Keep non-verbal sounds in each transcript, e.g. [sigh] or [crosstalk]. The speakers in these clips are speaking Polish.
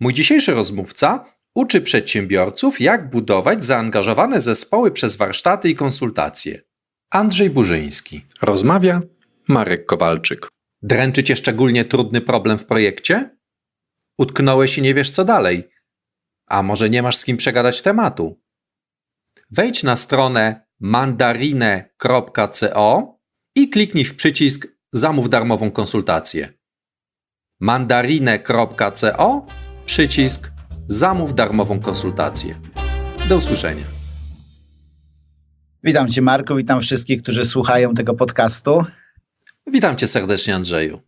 Mój dzisiejszy rozmówca uczy przedsiębiorców, jak budować zaangażowane zespoły przez warsztaty i konsultacje. Andrzej Burzyński. Rozmawia Marek Kowalczyk. Dręczy cię szczególnie trudny problem w projekcie? Utknąłeś i nie wiesz co dalej. A może nie masz z kim przegadać tematu? Wejdź na stronę mandarine.co i kliknij w przycisk Zamów darmową konsultację. mandarine.co przycisk Zamów darmową konsultację. Do usłyszenia. Witam Cię, Marku, witam wszystkich, którzy słuchają tego podcastu. Witam Cię serdecznie, Andrzeju.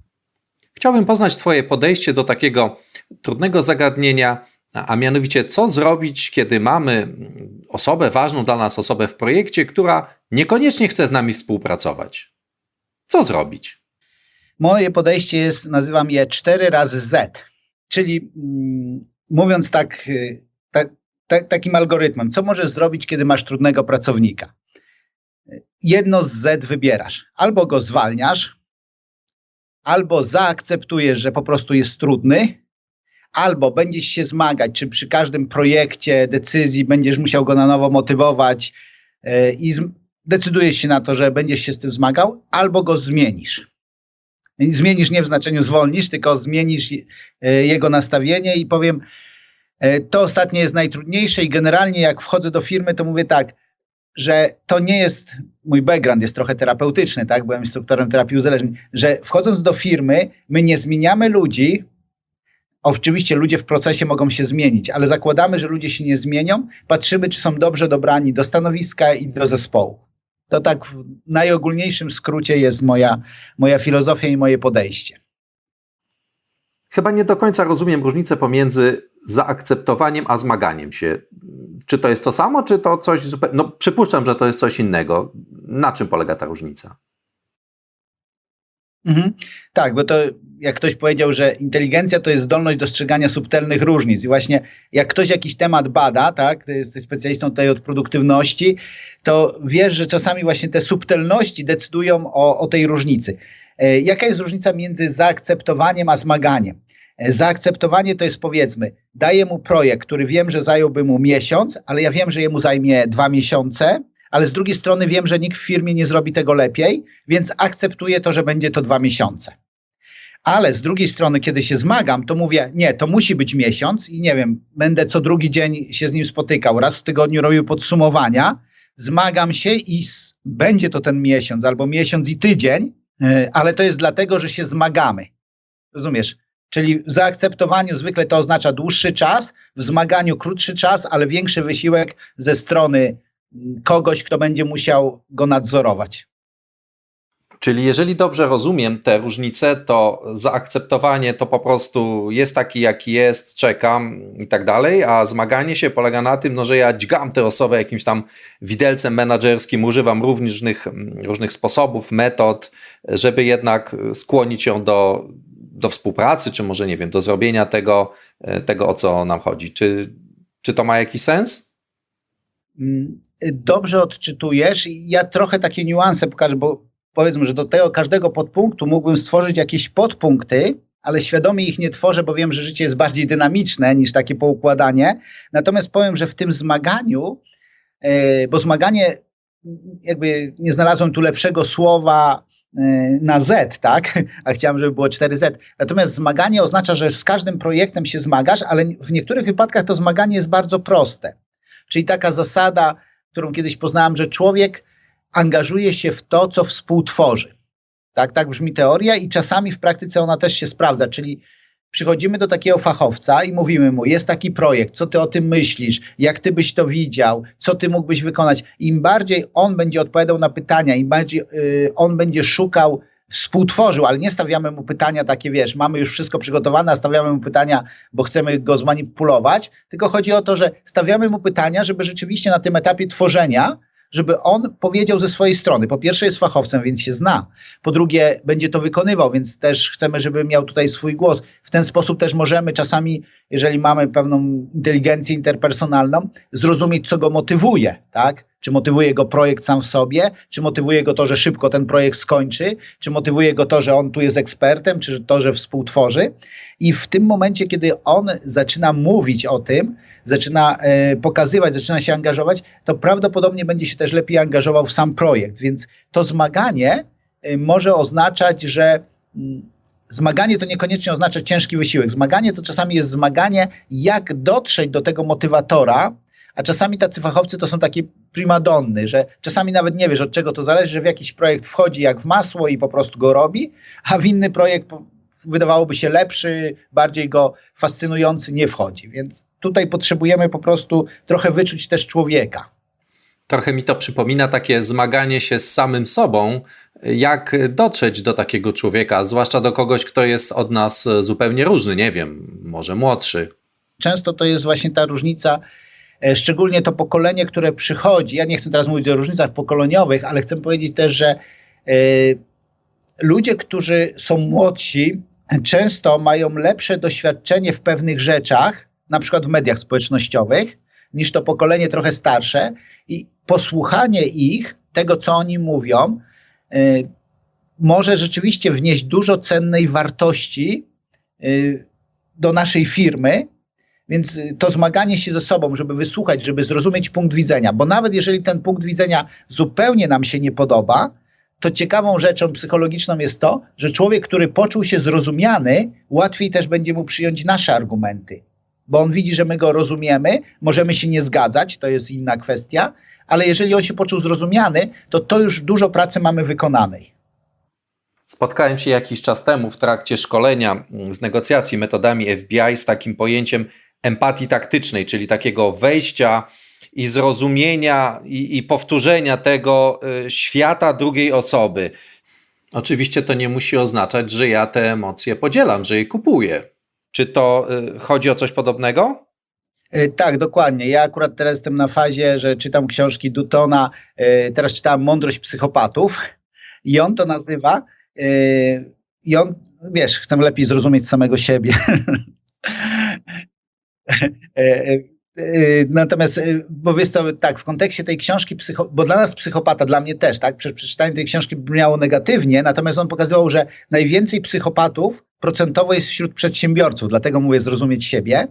Chciałbym poznać Twoje podejście do takiego trudnego zagadnienia, a mianowicie co zrobić, kiedy mamy osobę, ważną dla nas osobę w projekcie, która niekoniecznie chce z nami współpracować. Co zrobić? Moje podejście jest, nazywam je 4 razy Z, czyli mm, mówiąc tak, y, tak, tak, takim algorytmem, co możesz zrobić, kiedy masz trudnego pracownika? Jedno z Z wybierasz. Albo go zwalniasz, albo zaakceptujesz, że po prostu jest trudny, albo będziesz się zmagać, czy przy każdym projekcie, decyzji będziesz musiał go na nowo motywować yy, i decydujesz się na to, że będziesz się z tym zmagał, albo go zmienisz. Zmienisz nie w znaczeniu zwolnisz, tylko zmienisz yy, jego nastawienie i powiem, yy, to ostatnie jest najtrudniejsze i generalnie jak wchodzę do firmy, to mówię tak, że to nie jest, mój background jest trochę terapeutyczny, tak, byłem instruktorem terapii uzależnień, że wchodząc do firmy, my nie zmieniamy ludzi, Oczywiście ludzie w procesie mogą się zmienić, ale zakładamy, że ludzie się nie zmienią. Patrzymy, czy są dobrze dobrani do stanowiska i do zespołu. To tak w najogólniejszym skrócie jest moja, moja filozofia i moje podejście. Chyba nie do końca rozumiem różnicę pomiędzy zaakceptowaniem a zmaganiem się. Czy to jest to samo, czy to coś zupełnie. No, przypuszczam, że to jest coś innego. Na czym polega ta różnica? Mhm. Tak, bo to jak ktoś powiedział, że inteligencja to jest zdolność dostrzegania subtelnych różnic. I właśnie jak ktoś jakiś temat bada, tak, jesteś specjalistą tutaj od produktywności, to wiesz, że czasami właśnie te subtelności decydują o, o tej różnicy. E, jaka jest różnica między zaakceptowaniem a zmaganiem? E, zaakceptowanie to jest powiedzmy, daję mu projekt, który wiem, że zająłby mu miesiąc, ale ja wiem, że jemu zajmie dwa miesiące, ale z drugiej strony wiem, że nikt w firmie nie zrobi tego lepiej, więc akceptuję to, że będzie to dwa miesiące. Ale z drugiej strony, kiedy się zmagam, to mówię, nie, to musi być miesiąc i nie wiem, będę co drugi dzień się z nim spotykał, raz w tygodniu robił podsumowania, zmagam się i będzie to ten miesiąc albo miesiąc i tydzień, e, ale to jest dlatego, że się zmagamy. Rozumiesz? Czyli w zaakceptowaniu zwykle to oznacza dłuższy czas, w zmaganiu krótszy czas, ale większy wysiłek ze strony kogoś, kto będzie musiał go nadzorować. Czyli jeżeli dobrze rozumiem te różnice, to zaakceptowanie to po prostu jest taki, jaki jest, czekam i tak dalej, a zmaganie się polega na tym, no, że ja dźgam tę osobę jakimś tam widelcem menedżerskim, używam różnych, różnych sposobów, metod, żeby jednak skłonić ją do, do współpracy, czy może nie wiem, do zrobienia tego, tego o co nam chodzi. Czy, czy to ma jakiś sens? Mm, dobrze odczytujesz. Ja trochę takie niuanse pokażę, bo powiedzmy, że do tego każdego podpunktu mógłbym stworzyć jakieś podpunkty, ale świadomie ich nie tworzę, bo wiem, że życie jest bardziej dynamiczne niż takie poukładanie. Natomiast powiem, że w tym zmaganiu, e, bo zmaganie, jakby nie znalazłem tu lepszego słowa e, na Z, tak? [laughs] A chciałem, żeby było 4Z. Natomiast zmaganie oznacza, że z każdym projektem się zmagasz, ale w niektórych wypadkach to zmaganie jest bardzo proste. Czyli taka zasada, którą kiedyś poznałem, że człowiek angażuje się w to, co współtworzy. Tak, tak brzmi teoria i czasami w praktyce ona też się sprawdza, czyli przychodzimy do takiego fachowca i mówimy mu, jest taki projekt, co ty o tym myślisz, jak ty byś to widział, co ty mógłbyś wykonać. Im bardziej on będzie odpowiadał na pytania, im bardziej yy, on będzie szukał, współtworzył, ale nie stawiamy mu pytania takie, wiesz, mamy już wszystko przygotowane, a stawiamy mu pytania, bo chcemy go zmanipulować, tylko chodzi o to, że stawiamy mu pytania, żeby rzeczywiście na tym etapie tworzenia żeby on powiedział ze swojej strony. Po pierwsze jest fachowcem, więc się zna. Po drugie będzie to wykonywał, więc też chcemy, żeby miał tutaj swój głos. W ten sposób też możemy czasami jeżeli mamy pewną inteligencję interpersonalną, zrozumieć, co go motywuje, tak? Czy motywuje go projekt sam w sobie, czy motywuje go to, że szybko ten projekt skończy, czy motywuje go to, że on tu jest ekspertem, czy to, że współtworzy. I w tym momencie, kiedy on zaczyna mówić o tym, zaczyna e, pokazywać, zaczyna się angażować, to prawdopodobnie będzie się też lepiej angażował w sam projekt. Więc to zmaganie e, może oznaczać, że mm, zmaganie to niekoniecznie oznacza ciężki wysiłek. Zmaganie to czasami jest zmaganie, jak dotrzeć do tego motywatora, a czasami tacy fachowcy to są takie primadonny, że czasami nawet nie wiesz od czego to zależy, że w jakiś projekt wchodzi jak w masło i po prostu go robi, a w inny projekt wydawałoby się lepszy, bardziej go fascynujący nie wchodzi. Więc tutaj potrzebujemy po prostu trochę wyczuć też człowieka. Trochę mi to przypomina takie zmaganie się z samym sobą, jak dotrzeć do takiego człowieka, zwłaszcza do kogoś, kto jest od nas zupełnie różny, nie wiem, może młodszy. Często to jest właśnie ta różnica, e, szczególnie to pokolenie, które przychodzi. Ja nie chcę teraz mówić o różnicach pokoleniowych, ale chcę powiedzieć też, że y, ludzie, którzy są młodsi, często mają lepsze doświadczenie w pewnych rzeczach, na przykład w mediach społecznościowych, niż to pokolenie trochę starsze i posłuchanie ich, tego co oni mówią, y, może rzeczywiście wnieść dużo cennej wartości y, do naszej firmy, więc to zmaganie się ze sobą, żeby wysłuchać, żeby zrozumieć punkt widzenia, bo nawet jeżeli ten punkt widzenia zupełnie nam się nie podoba, to ciekawą rzeczą psychologiczną jest to, że człowiek, który poczuł się zrozumiany, łatwiej też będzie mu przyjąć nasze argumenty, bo on widzi, że my go rozumiemy, możemy się nie zgadzać, to jest inna kwestia, ale jeżeli on się poczuł zrozumiany, to to już dużo pracy mamy wykonanej. Spotkałem się jakiś czas temu w trakcie szkolenia z negocjacji metodami FBI z takim pojęciem empatii taktycznej, czyli takiego wejścia i zrozumienia i, i powtórzenia tego y, świata drugiej osoby. Oczywiście to nie musi oznaczać, że ja te emocje podzielam, że je kupuję. Czy to y, chodzi o coś podobnego? E, tak, dokładnie. Ja akurat teraz jestem na fazie, że czytam książki Dutona. E, teraz czytałem Mądrość psychopatów i on to nazywa. E, I on, wiesz, chcę lepiej zrozumieć samego siebie. [laughs] Natomiast, bo wiesz co, tak, w kontekście tej książki, psycho, bo dla nas psychopata, dla mnie też, tak, przy przeczytaniu tej książki brzmiało negatywnie, natomiast on pokazywał, że najwięcej psychopatów procentowo jest wśród przedsiębiorców, dlatego mówię zrozumieć siebie.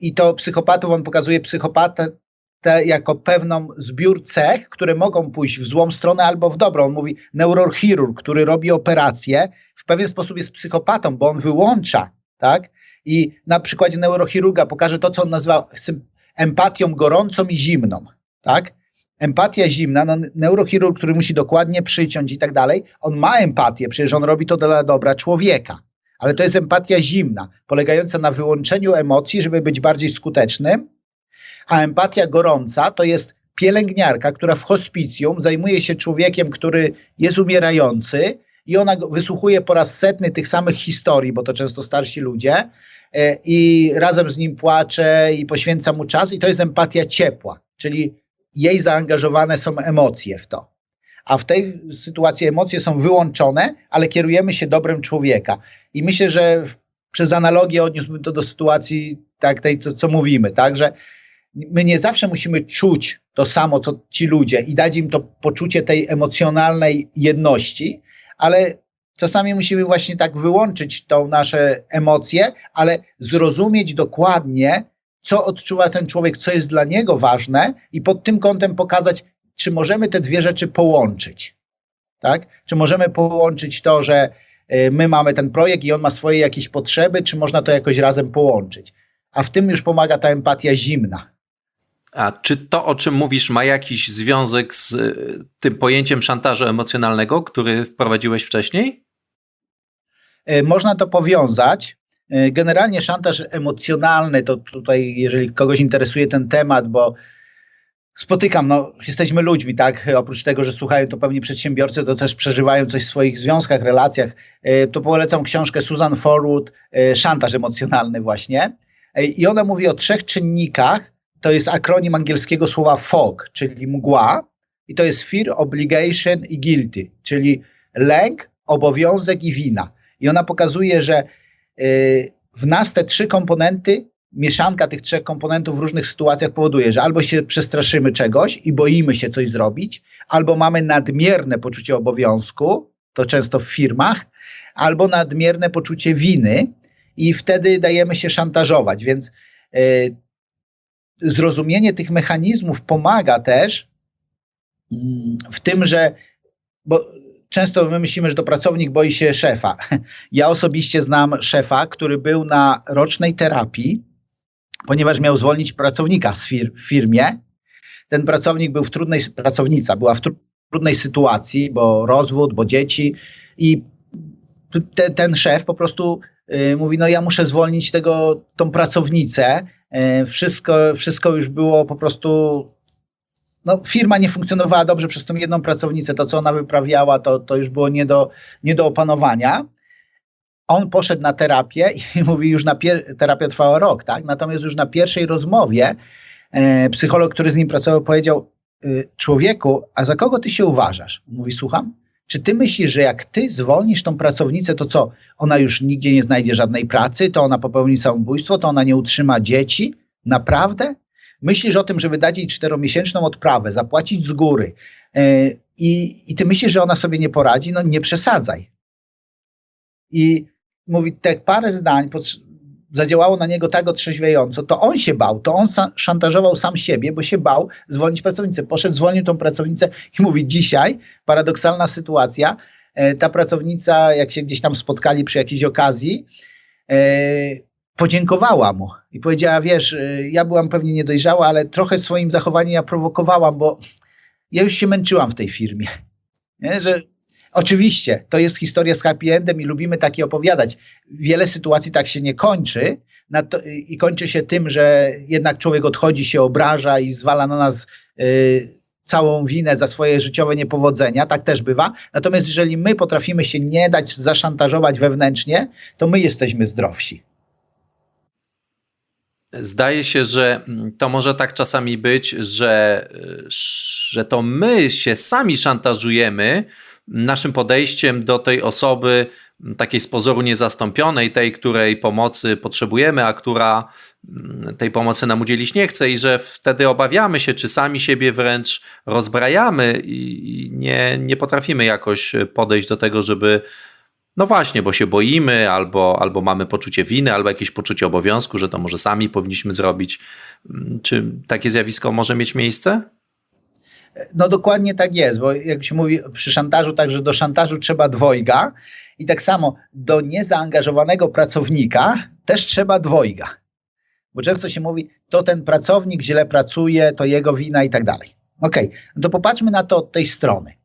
I to psychopatów, on pokazuje psychopatę jako pewną zbiór cech, które mogą pójść w złą stronę albo w dobrą. On mówi neurochirurg, który robi operację, w pewien sposób jest psychopatą, bo on wyłącza, tak? I na przykładzie neurochirurga pokażę to, co on nazywa empatią gorącą i zimną, tak? Empatia zimna, no neurochirurg, który musi dokładnie przyciąć i tak dalej, on ma empatię, przecież on robi to dla dobra człowieka ale to jest empatia zimna, polegająca na wyłączeniu emocji, żeby być bardziej skutecznym, a empatia gorąca to jest pielęgniarka, która w hospicjum zajmuje się człowiekiem, który jest umierający i ona wysłuchuje po raz setny tych samych historii, bo to często starsi ludzie, e, i razem z nim płacze i poświęca mu czas, i to jest empatia ciepła, czyli jej zaangażowane są emocje w to a w tej sytuacji emocje są wyłączone, ale kierujemy się dobrem człowieka. I myślę, że przez analogię odniósłbym to do sytuacji tak, tej, co, co mówimy, tak, że my nie zawsze musimy czuć to samo, co ci ludzie i dać im to poczucie tej emocjonalnej jedności, ale czasami musimy właśnie tak wyłączyć tą nasze emocje, ale zrozumieć dokładnie, co odczuwa ten człowiek, co jest dla niego ważne i pod tym kątem pokazać, czy możemy te dwie rzeczy połączyć. Tak? Czy możemy połączyć to, że y, my mamy ten projekt i on ma swoje jakieś potrzeby, czy można to jakoś razem połączyć? A w tym już pomaga ta empatia zimna. A czy to, o czym mówisz, ma jakiś związek z y, tym pojęciem szantażu emocjonalnego, który wprowadziłeś wcześniej? Y, można to powiązać. Generalnie szantaż emocjonalny, to tutaj, jeżeli kogoś interesuje ten temat, bo spotykam, no jesteśmy ludźmi, tak, oprócz tego, że słuchają to pewnie przedsiębiorcy, to też przeżywają coś w swoich związkach, relacjach, e, to polecam książkę Susan Forwood, e, Szantaż emocjonalny właśnie e, i ona mówi o trzech czynnikach, to jest akronim angielskiego słowa FOG, czyli mgła i to jest fear, obligation i guilty, czyli lęk, obowiązek i wina i ona pokazuje, że w nas te trzy komponenty, mieszanka tych trzech komponentów w różnych sytuacjach powoduje, że albo się przestraszymy czegoś i boimy się coś zrobić, albo mamy nadmierne poczucie obowiązku, to często w firmach, albo nadmierne poczucie winy i wtedy dajemy się szantażować. Więc y, zrozumienie tych mechanizmów pomaga też y, w tym, że bo często my myślimy, że to pracownik boi się szefa. [laughs] Ja osobiście znam szefa, który był na rocznej terapii, ponieważ miał zwolnić pracownika fir w firmie. Ten pracownik był w trudnej, pracownica była w trudnej sytuacji, bo rozwód, bo dzieci i te, ten szef po prostu y, mówi, no ja muszę zwolnić tego, tą pracownicę, wszystko, wszystko już było po prostu no, firma nie funkcjonowała dobrze przez tą jedną pracownicę, to co ona wyprawiała, to, to już było nie do, nie do opanowania. On poszedł na terapię [laughs] i mówi, już na pier- terapia trwała rok, tak? Natomiast już na pierwszej rozmowie e, psycholog, który z nim pracował, powiedział: y, Człowieku, a za kogo ty się uważasz? Mówi, słucham. Czy ty myślisz, że jak ty zwolnisz tą pracownicę, to co? Ona już nigdzie nie znajdzie żadnej pracy, to ona popełni samobójstwo, to ona nie utrzyma dzieci? Naprawdę? myślisz o tym, żeby dać jej czteromiesięczną odprawę, zapłacić z góry yy, i, i ty myślisz, że ona sobie nie poradzi, no nie przesadzaj. I mówi, te parę zdań zadziałało na niego tak otrzeźwiająco, to on się bał, to on szantażował sam siebie, bo się bał zwolnić pracownicę. Poszedł, zwolnił tą pracownicę i mówi, dzisiaj, paradoksalna sytuacja, yy, ta pracownica, jak się gdzieś tam spotkali przy jakiejś okazji, yy, podziękowała mu i powiedziała, wiesz, y, ja byłam pewnie niedojrzała, ale trochę swoim zachowaniem ja prowokowałam, bo ja już się męczyłam w tej firmie. Nie? Że oczywiście to jest historia z happy endem i lubimy takie opowiadać. Wiele sytuacji tak się nie kończy to, i kończy się tym, że jednak człowiek odchodzi, się obraża i zwala na nas y, całą winę za swoje życiowe niepowodzenia, tak też bywa. Natomiast jeżeli my potrafimy się nie dać zaszantażować wewnętrznie, to my jesteśmy zdrowsi. Zdaje się, że to może tak czasami być, że, że to my się sami szantażujemy naszym podejściem do tej osoby, takiej z pozoru niezastąpionej, tej, której pomocy potrzebujemy, a która tej pomocy nam udzielić nie chce, i że wtedy obawiamy się, czy sami siebie wręcz rozbrajamy i nie, nie potrafimy jakoś podejść do tego, żeby no właśnie, bo się boimy, albo, albo mamy poczucie winy, albo jakieś poczucie obowiązku, że to może sami powinniśmy zrobić. Mm, czy takie zjawisko może mieć miejsce? No dokładnie tak jest, bo jak się mówi przy szantażu, także do szantażu trzeba dwojga i tak samo do niezaangażowanego pracownika też trzeba dwojga. Bo często się mówi, to ten pracownik źle pracuje, to jego wina i tak dalej. Okej, okay. no to popatrzmy na to od tej strony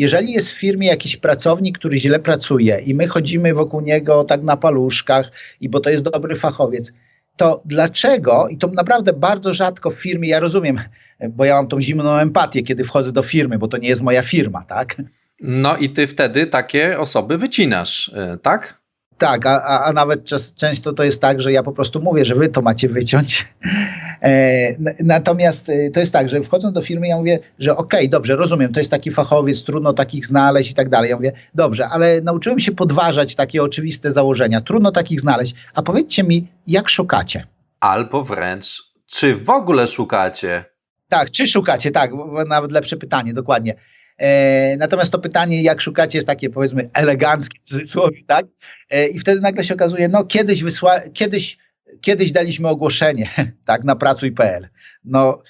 jeżeli jest w firmie jakiś pracownik, który źle pracuje i my chodzimy wokół niego tak na paluszkach, i bo to jest dobry fachowiec, to dlaczego, i to naprawdę bardzo rzadko w firmie, ja rozumiem, bo ja mam tą zimną empatię, kiedy wchodzę do firmy, bo to nie jest moja firma, tak? No i ty wtedy takie osoby wycinasz, e, tak? Tak, a, a, a nawet czas, często to jest tak, że ja po prostu mówię, że wy to macie wyciąć. [laughs] E, natomiast e, to jest tak, że wchodząc do firmy, ja mówię, że okej, okay, dobrze, rozumiem, to jest taki fachowiec, trudno takich znaleźć i tak dalej. Ja mówię, dobrze, ale nauczyłem się podważać takie oczywiste założenia, trudno takich znaleźć. A powiedzcie mi, jak szukacie? Albo wręcz, czy w ogóle szukacie? Tak, czy szukacie, tak, nawet lepsze pytanie, dokładnie. E, natomiast to pytanie, jak szukacie, jest takie powiedzmy eleganckie w cudzysłowie, tak? E, I wtedy nagle się okazuje, no kiedyś wysła, kiedyś, kiedyś daliśmy ogłoszenie, [laughs] tak, na pracuj.pl. No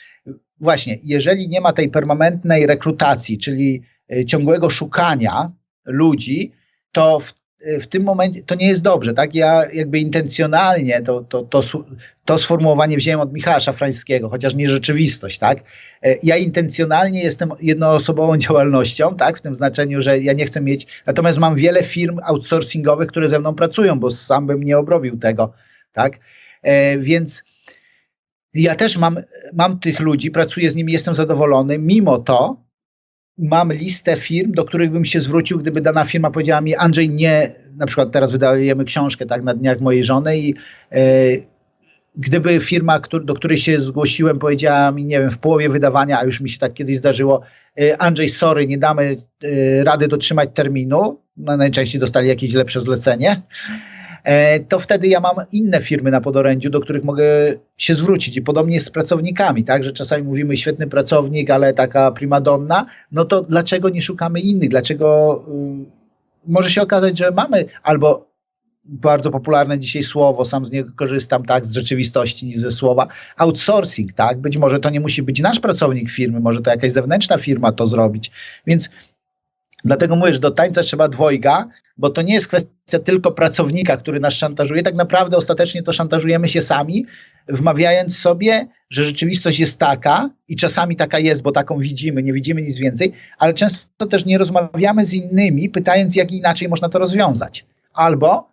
właśnie, jeżeli nie ma tej permanentnej rekrutacji, czyli e, ciągłego szukania ludzi, to w w tym momencie to nie jest dobrze, tak? Ja jakby intencjonalnie to, to, to, to sformułowanie wziąłem od Michała Szafrańskiego, chociaż nie rzeczywistość, tak? E, ja intencjonalnie jestem jednoosobową [laughs] działalnością, tak? W tym znaczeniu, że ja nie chcę mieć, natomiast mam wiele firm outsourcingowych, które ze mną pracują, bo sam bym nie obrobił tego, tak? E, więc ja też mam, mam tych ludzi, pracuję z nimi, jestem zadowolony, mimo to mam listę firm, do których bym się zwrócił, gdyby dana firma powiedziała mi, Andrzej, nie, na przykład teraz wydajemy książkę tak na dniach mojej żony i e, gdyby firma, do której się zgłosiłem, powiedziała mi, nie wiem, w połowie wydawania, a już mi się tak kiedyś zdarzyło, e, Andrzej, sorry, nie damy e, rady dotrzymać terminu, no, najczęściej dostali jakieś lepsze zlecenie, to wtedy ja mam inne firmy na podorędziu, do których mogę się zwrócić. I podobnie jest z pracownikami, tak, że czasami mówimy świetny pracownik, ale taka primadonna, no to dlaczego nie szukamy innych? Dlaczego y, może się okazać, że mamy albo bardzo popularne dzisiaj słowo, sam z niego korzystam, tak, z rzeczywistości niż ze słowa, outsourcing, tak, być może to nie musi być nasz pracownik firmy, może to jakaś zewnętrzna firma to zrobić, więc dlatego mówię, że do tańca trzeba dwojga, bo to nie jest kwestia tylko pracownika, który nas szantażuje, tak naprawdę ostatecznie to szantażujemy się sami, wmawiając sobie, że rzeczywistość jest taka i czasami taka jest, bo taką widzimy, nie widzimy nic więcej, ale często też nie rozmawiamy z innymi, pytając, jak inaczej można to rozwiązać. Albo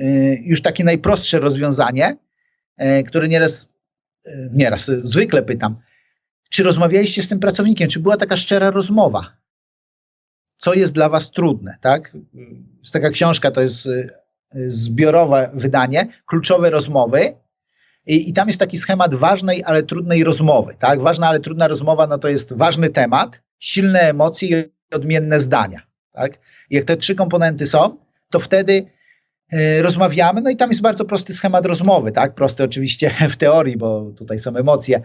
y, już takie najprostsze rozwiązanie, y, które nieraz, y, nieraz zwykle pytam, czy rozmawialiście z tym pracownikiem, czy była taka szczera rozmowa? Co jest dla was trudne, tak? Jest taka książka, to jest zbiorowe wydanie, kluczowe rozmowy, i, I, tam jest taki schemat ważnej, ale trudnej rozmowy. Tak? Ważna, ale trudna rozmowa no to jest ważny temat, silne emocje i odmienne zdania. Tak? Jak te trzy komponenty są, to wtedy y, rozmawiamy, no i tam jest bardzo prosty schemat rozmowy, tak? Prosty oczywiście [laughs] w teorii, bo tutaj są emocje,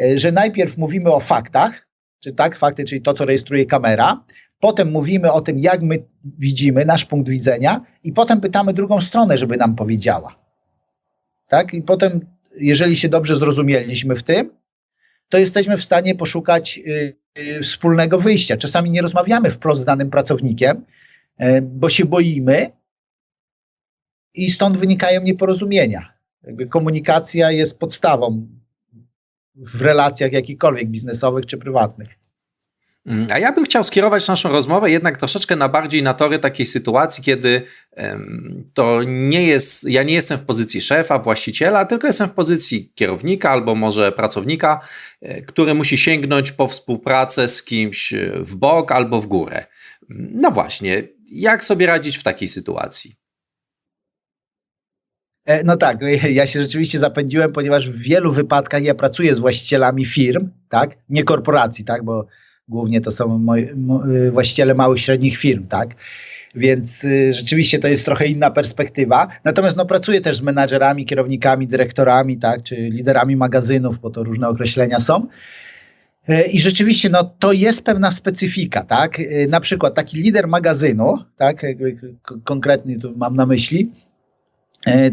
y, że najpierw mówimy o faktach, czy tak, fakty, czyli to, co rejestruje kamera, potem mówimy o tym, jak my widzimy, nasz punkt widzenia, i potem pytamy drugą stronę, żeby nam powiedziała. Tak? I potem, jeżeli się dobrze zrozumieliśmy w tym, to jesteśmy w stanie poszukać y, y, wspólnego wyjścia. Czasami nie rozmawiamy wprost z danym pracownikiem, y, bo się boimy i stąd wynikają nieporozumienia. Jakby komunikacja jest podstawą w relacjach jakichkolwiek biznesowych czy prywatnych. Mm, a ja bym chciał skierować naszą rozmowę jednak troszeczkę na bardziej na tory takiej sytuacji, kiedy to nie jest, ja nie jestem w pozycji szefa, właściciela, tylko jestem w pozycji kierownika albo może pracownika, e, który musi sięgnąć po współpracę z kimś e, w bok albo w górę. No właśnie, jak sobie radzić w takiej sytuacji? E, no tak, ja się rzeczywiście zapędziłem, ponieważ w wielu wypadkach ja pracuję z właścicielami firm, tak, nie korporacji, tak, bo Głównie to są moi, y, właściciele małych, średnich firm, tak? Więc y, rzeczywiście to jest trochę inna perspektywa. Natomiast no, pracuję też z menadżerami, kierownikami, dyrektorami, tak, czy liderami magazynów, bo to różne określenia są. Y, I rzeczywiście no, to jest pewna specyfika, tak? Na przykład taki lider magazynu, tak, konkretnie tu mam na myśli,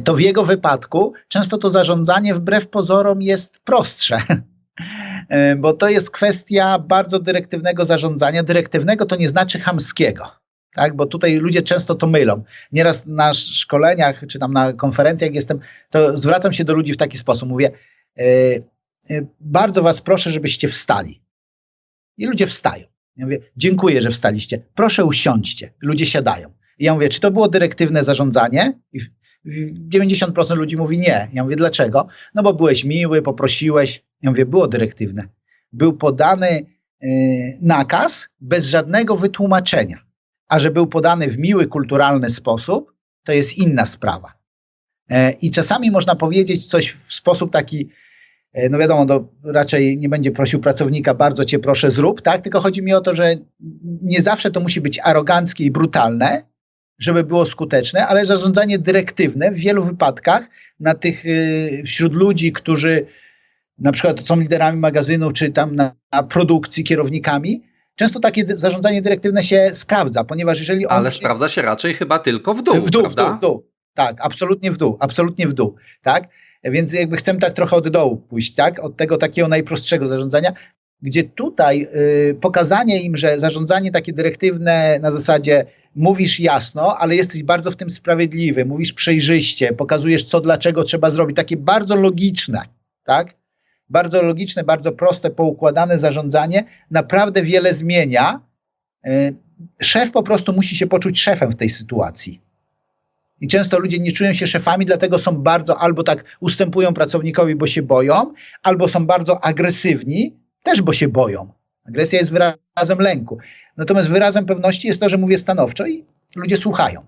to w jego wypadku często to zarządzanie wbrew pozorom jest prostsze. [laughs] E, bo to jest kwestia bardzo dyrektywnego zarządzania. Dyrektywnego to nie znaczy hamskiego. Tak, bo tutaj ludzie często to mylą. Nieraz na szkoleniach czy tam na konferencjach jestem, to zwracam się do ludzi w taki sposób. Mówię, yy, yy, bardzo was proszę, żebyście wstali. I ludzie wstają. Ja mówię, dziękuję, że wstaliście. Proszę usiądźcie. Ludzie siadają. I ja mówię, czy to było dyrektywne zarządzanie? I 90% ludzi mówi nie. Ja mówię, dlaczego? No bo byłeś miły, poprosiłeś. Ja mówię, było dyrektywne. Był podany y, nakaz bez żadnego wytłumaczenia. A że był podany w miły, kulturalny sposób, to jest inna sprawa. E, I czasami można powiedzieć coś w sposób taki, e, no wiadomo, to raczej nie będzie prosił pracownika, bardzo cię proszę zrób, tak? Tylko chodzi mi o to, że nie zawsze to musi być aroganckie i brutalne, żeby było skuteczne, ale zarządzanie dyrektywne w wielu wypadkach na tych, y, wśród ludzi, którzy na przykład są liderami magazynu, czy tam na, na produkcji, kierownikami, często takie zarządzanie dyrektywne się sprawdza, ponieważ jeżeli on... Ale sprawdza się raczej chyba tylko w dół, w dół, prawda? W dół, w dół. Tak, absolutnie w dół, absolutnie w dół, tak? Więc jakby chcemy tak trochę od dołu pójść, tak? Od tego takiego najprostszego zarządzania, gdzie tutaj y, pokazanie im, że zarządzanie takie dyrektywne na zasadzie mówisz jasno, ale jesteś bardzo w tym sprawiedliwy, mówisz przejrzyście, pokazujesz co, dlaczego trzeba zrobić, takie bardzo logiczne, tak? Bardzo logiczne, bardzo proste, poukładane zarządzanie naprawdę wiele zmienia. Y, szef po prostu musi się poczuć szefem w tej sytuacji. I często ludzie nie czują się szefami, dlatego są bardzo albo tak ustępują pracownikowi, bo się boją, albo są bardzo agresywni, też bo się boją. Agresja jest wyrazem lęku. Natomiast wyrazem pewności jest to, że mówię stanowczo i ludzie słuchają.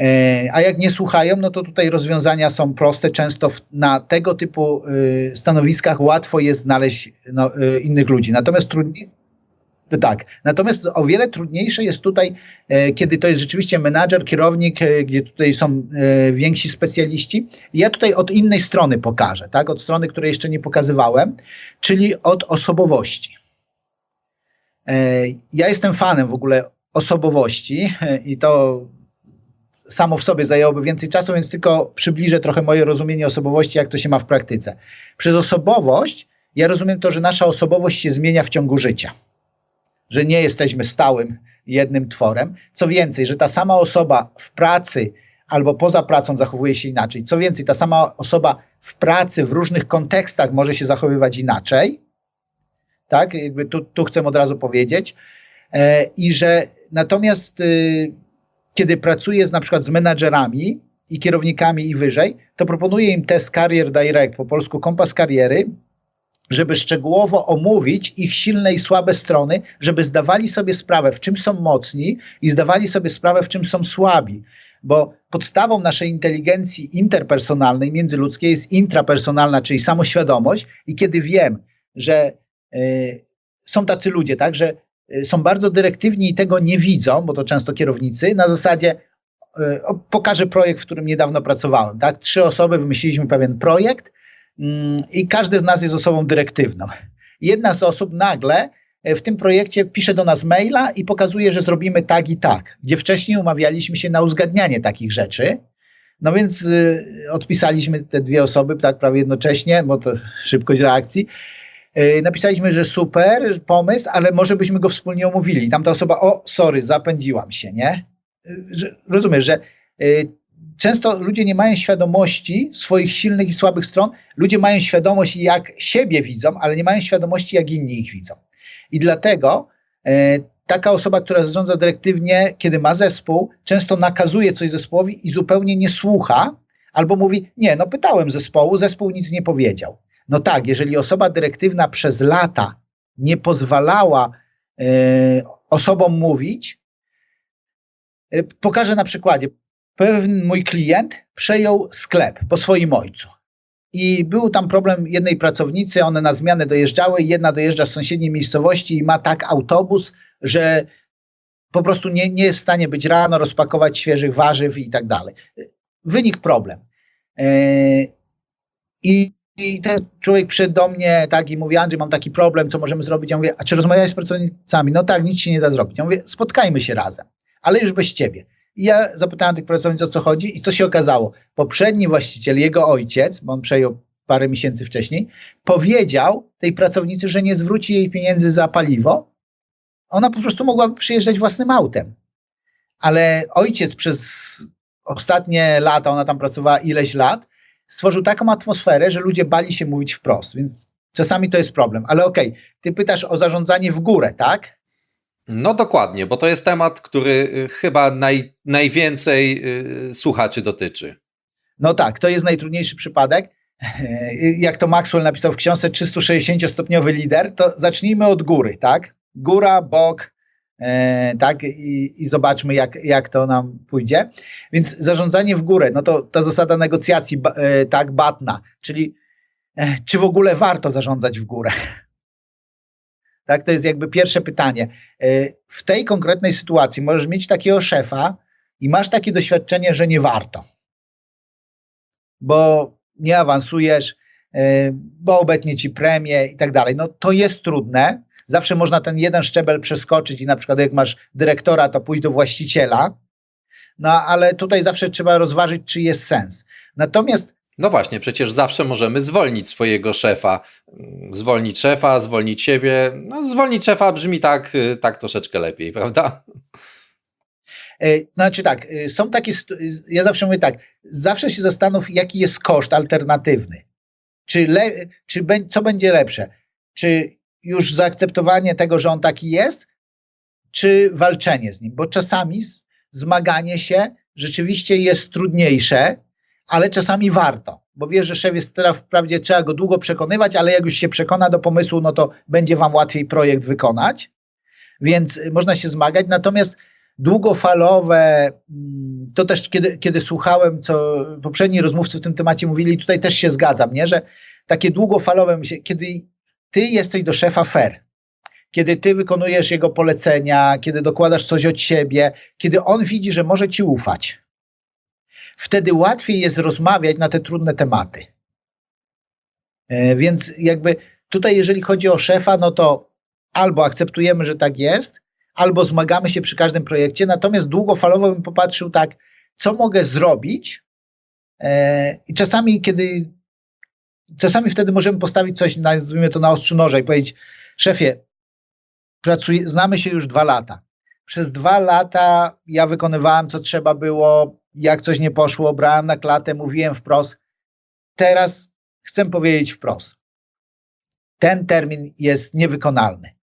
E, a jak nie słuchają, no to tutaj rozwiązania są proste. Często w, na tego typu y, stanowiskach łatwo jest znaleźć no, y, innych ludzi. Natomiast trudniej, tak. Natomiast o wiele trudniejsze jest tutaj, e, kiedy to jest rzeczywiście menadżer, kierownik, e, gdzie tutaj są e, więksi specjaliści. Ja tutaj od innej strony pokażę, tak? Od strony, której jeszcze nie pokazywałem, czyli od osobowości. Ja jestem fanem w ogóle osobowości i to samo w sobie zajęłoby więcej czasu, więc tylko przybliżę trochę moje rozumienie osobowości, jak to się ma w praktyce. Przez osobowość ja rozumiem to, że nasza osobowość się zmienia w ciągu życia, że nie jesteśmy stałym jednym tworem. Co więcej, że ta sama osoba w pracy albo poza pracą zachowuje się inaczej. Co więcej, ta sama osoba w pracy w różnych kontekstach może się zachowywać inaczej. Tak, jakby tu, tu chcę od razu powiedzieć. E, I że natomiast y, kiedy pracuję z, na przykład z menadżerami i kierownikami i wyżej, to proponuję im test Career Direct, po polsku kompas kariery, żeby szczegółowo omówić ich silne i słabe strony, żeby zdawali sobie sprawę, w czym są mocni i zdawali sobie sprawę, w czym są słabi. Bo podstawą naszej inteligencji interpersonalnej, międzyludzkiej jest intrapersonalna, czyli samoświadomość. I kiedy wiem, że y, są tacy ludzie, tak, że y, są bardzo dyrektywni i tego nie widzą, bo to często kierownicy, na zasadzie y, pokażę projekt, w którym niedawno pracowałem. Tak? Trzy osoby wymyśliliśmy pewien projekt, i każdy z nas jest osobą dyrektywną. Jedna z osób nagle w tym projekcie pisze do nas maila i pokazuje, że zrobimy tak i tak, gdzie wcześniej umawialiśmy się na uzgadnianie takich rzeczy. No więc y, odpisaliśmy te dwie osoby tak prawie jednocześnie, bo to szybkość reakcji. Y, napisaliśmy, że super pomysł, ale może byśmy go wspólnie omówili. I tamta osoba, o, sorry, zapędziłam się, nie? Y, że, rozumiesz, że często ludzie nie mają świadomości swoich silnych i słabych stron. Ludzie mają świadomość, jak siebie widzą, ale nie mają świadomości, jak inni ich widzą. I dlatego e, taka osoba, która zarządza dyrektywnie, kiedy ma zespół, często nakazuje coś zespołowi i zupełnie nie słucha, albo mówi: Nie, no pytałem zespołu, zespół nic nie powiedział. No tak, jeżeli osoba dyrektywna przez lata nie pozwalała e, osobom mówić, e, pokażę na przykładzie pewien mój klient przejął sklep po swoim ojcu. I był tam problem jednej pracownicy, one na zmianę dojeżdżały, jedna dojeżdża z sąsiedniej miejscowości i ma tak autobus, że po prostu nie, nie jest w stanie być rano, rozpakować świeżych warzyw i tak dalej. Wynik problem. I, I ten człowiek przyszedł do mnie tak i mówi, Andrzej, mam taki problem, co możemy zrobić? Ja mówię, a czy rozmawiałeś z pracownicami? No tak, nic się nie da zrobić. Ja mówię, spotkajmy się razem, ale już bez ciebie. I ja zapytałem tych pracowników, o co chodzi i co się okazało. Poprzedni właściciel, jego ojciec, bo on przejął parę miesięcy wcześniej, powiedział tej pracownicy, że nie zwróci jej pieniędzy za paliwo. Ona po prostu mogłaby przyjeżdżać własnym autem. Ale ojciec przez ostatnie lata, ona tam pracowała ileś lat, stworzył taką atmosferę, że ludzie bali się mówić wprost, więc czasami to jest problem. Ale okej, okay, ty pytasz o zarządzanie w górę, tak? No dokładnie, bo to jest temat, który y, chyba naj, najwięcej y, słuchaczy dotyczy. No tak, to jest najtrudniejszy przypadek. [laughs] Jak to Maxwell napisał w książce 360-stopniowy lider, to zacznijmy od góry, tak? Góra, bok, e, tak? I, I, zobaczmy, jak, jak to nam pójdzie. Więc zarządzanie w górę, no to ta zasada negocjacji, e, tak, batna, czyli e, czy w ogóle warto zarządzać w górę? [laughs] Tak, to jest jakby pierwsze pytanie. E, w tej konkretnej sytuacji możesz mieć takiego szefa i masz takie doświadczenie, że nie warto, bo nie awansujesz, e, bo obetnie ci premię i tak dalej. No to jest trudne. Zawsze można ten jeden szczebel przeskoczyć i na przykład jak masz dyrektora, to pójść do właściciela. No ale tutaj zawsze trzeba rozważyć, czy jest sens. Natomiast no właśnie, przecież zawsze możemy zwolnić swojego szefa. Zwolnić szefa, zwolnić siebie. No, zwolnić szefa brzmi tak, tak troszeczkę lepiej, [laughs] prawda? E, znaczy tak, e, są takie, ja zawsze mówię tak, zawsze się zastanów, jaki jest koszt alternatywny. Czy, le, czy co będzie lepsze? Czy już zaakceptowanie tego, że on taki jest, czy walczenie z nim? Bo czasami zmaganie się rzeczywiście jest trudniejsze, ale czasami warto, bo wiesz, że szef jest teraz wprawdzie trzeba go długo przekonywać, ale jak już się przekona do pomysłu, no to będzie wam łatwiej projekt wykonać, więc można się zmagać, natomiast długofalowe, mm, to też kiedy, kiedy słuchałem, co poprzedni rozmówcy w tym temacie mówili, tutaj też się zgadzam, nie? że takie długofalowe, kiedy ty jesteś do szefa fair, kiedy ty wykonujesz jego polecenia, kiedy dokładasz coś od siebie, kiedy on widzi, że może ci ufać. Wtedy łatwiej jest rozmawiać na te trudne tematy. E, Więc jakby tutaj, jeżeli chodzi o szefa, no to albo akceptujemy, że tak jest, albo zmagamy się przy każdym projekcie. Natomiast długofalowo bym popatrzył tak, co mogę zrobić. E, I czasami, kiedy czasami wtedy możemy postawić coś, nazwijmy to na ostrzu noża i powiedzieć, szefie, pracuję, znamy się już dwa lata. Przez dwa lata ja wykonywałem, co trzeba było, jak coś nie poszło, brałem na klatę, mówiłem wprost. Teraz chcę powiedzieć wprost. Ten termin jest niewykonalny.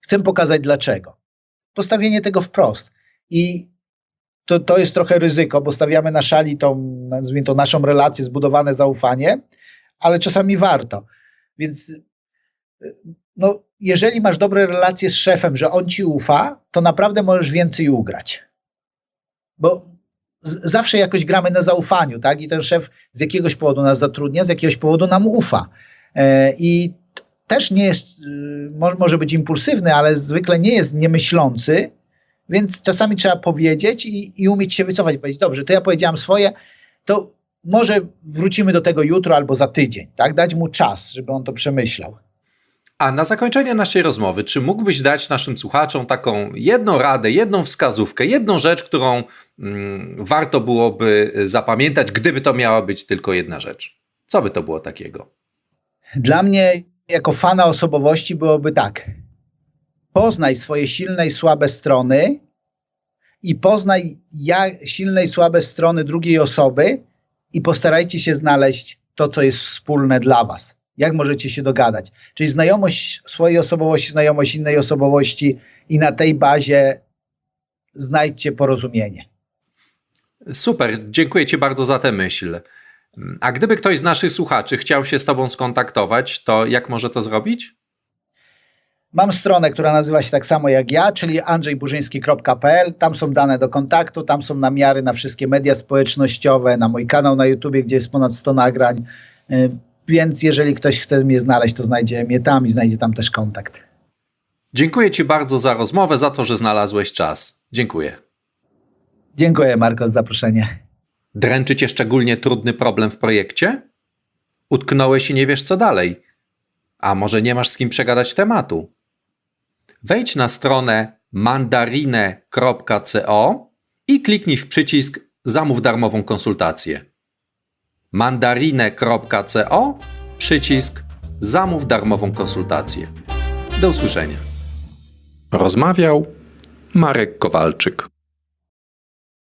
Chcę pokazać dlaczego. Postawienie tego wprost. I to, to jest trochę ryzyko, bo stawiamy na szali tą, nazwijmy to, naszą relację, zbudowane zaufanie, ale czasami warto. Więc no, jeżeli masz dobre relacje z szefem, że on ci ufa, to naprawdę możesz więcej ugrać. Bo zawsze jakoś gramy na zaufaniu, tak? I ten szef z jakiegoś powodu nas zatrudnia, z jakiegoś powodu nam ufa. E, I też nie jest, y, mo, może być impulsywny, ale zwykle nie jest niemyślący, więc czasami trzeba powiedzieć i, i umieć się wycofać. Powiedzieć, dobrze, to ja powiedziałam swoje, to może wrócimy do tego jutro albo za tydzień, tak? Dać mu czas, żeby on to przemyślał. A na zakończenie naszej rozmowy, czy mógłbyś dać naszym słuchaczom taką jedną radę, jedną wskazówkę, jedną rzecz, którą warto byłoby zapamiętać, gdyby to miała być tylko jedna rzecz? Co by to było takiego? Dla mnie, jako fana osobowości, byłoby tak. Poznaj swoje silne i słabe strony i poznaj jak silne i słabe strony drugiej osoby i postarajcie się znaleźć to, co jest wspólne dla was. Jak możecie się dogadać? Czyli znajomość swojej osobowości, znajomość innej osobowości i na tej bazie znajdźcie porozumienie. Super, dziękuję Ci bardzo za tę myśl. A gdyby ktoś z naszych słuchaczy chciał się z Tobą skontaktować, to jak może to zrobić? Mam stronę, która nazywa się tak samo jak ja, czyli andrzejburzyński.pl. Tam są dane do kontaktu, tam są namiary na wszystkie media społecznościowe, na mój kanał na YouTubie, gdzie jest ponad 100 nagrań. Y, Więc jeżeli ktoś chce mnie znaleźć, to znajdzie mnie tam i znajdzie tam też kontakt. Dziękuję Ci bardzo za rozmowę, za to, że znalazłeś czas. Dziękuję. Dziękuję Marko za zaproszenie. Dręczy Cię szczególnie trudny problem w projekcie? Utknąłeś i nie wiesz co dalej? A może nie masz z kim przegadać tematu? Wejdź na stronę mandarine.co i kliknij w przycisk Zamów darmową konsultację. mandarine.co przycisk Zamów darmową konsultację. Do usłyszenia. Rozmawiał Marek Kowalczyk.